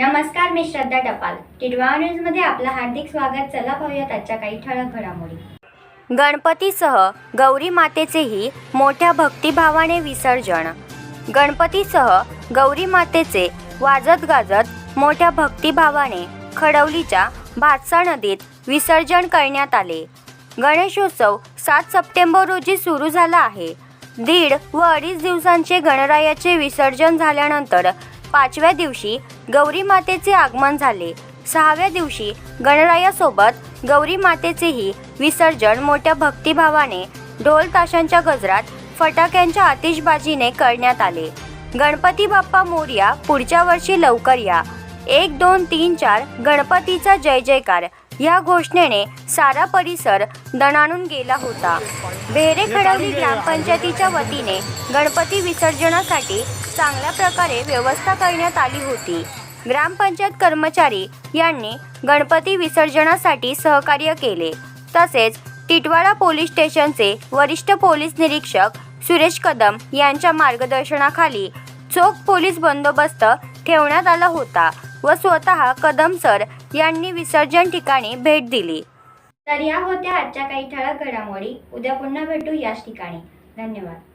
मी श्रद्धा टपाल. टिडवा न्यूजमध्ये आपलं हार्दिक स्वागत. चला पाहूयात आजच्या काही ठळक घडामोडी. गणपतीसह गौरी मातेचेही मोठ्या भक्तिभावाने विसर्जन. गणपतीसह गौरी मातेचे वाजत गाजत मोठ्या भक्तिभावाने खडवलीच्या भातसा नदीत विसर्जन करण्यात आले. गणेशोत्सव सात सप्टेंबर रोजी सुरू झाला आहे. दीड व अडीच दिवसांचे गणरायाचे विसर्जन झाल्यानंतर पाचव्या दिवशी गौरी मातेचे आगमन झाले. सहाव्या दिवशी गणरायासोबत गौरी मातेचेही विसर्जन मोठ्या भक्तिभावाने ढोल ताशांच्या गजरात फटाक्यांच्या आतिषबाजीने करण्यात आले. गणपती बाप्पा मोर्या पुढच्या वर्षी लवकर या. एक दोन तीन चार गणपतीचा जय जयकार. या घोषणेने सारा परिसर दणाणून गेला होता. बेहरे खडवली ग्रामपंचायतीच्या वतीने गणपती विसर्जनासाठी चांगल्या प्रकारे व्यवस्था करण्यात आली होती. ग्रामपंचायत कर्मचारी यांनी गणपती विसर्जनासाठी सहकार्य केले. तसेच टिटवाळा पोलीस स्टेशनचे वरिष्ठ पोलीस निरीक्षक सुरेश कदम यांच्या मार्गदर्शनाखाली चोख पोलीस बंदोबस्त ठेवण्यात आला होता. व स्वतः कदम सर यांनी विसर्जन ठिकाणी भेट दिली. तर या होत्या आजच्या काही ठळक घडामोडी. उद्या पुन्हा भेटू याच ठिकाणी. धन्यवाद.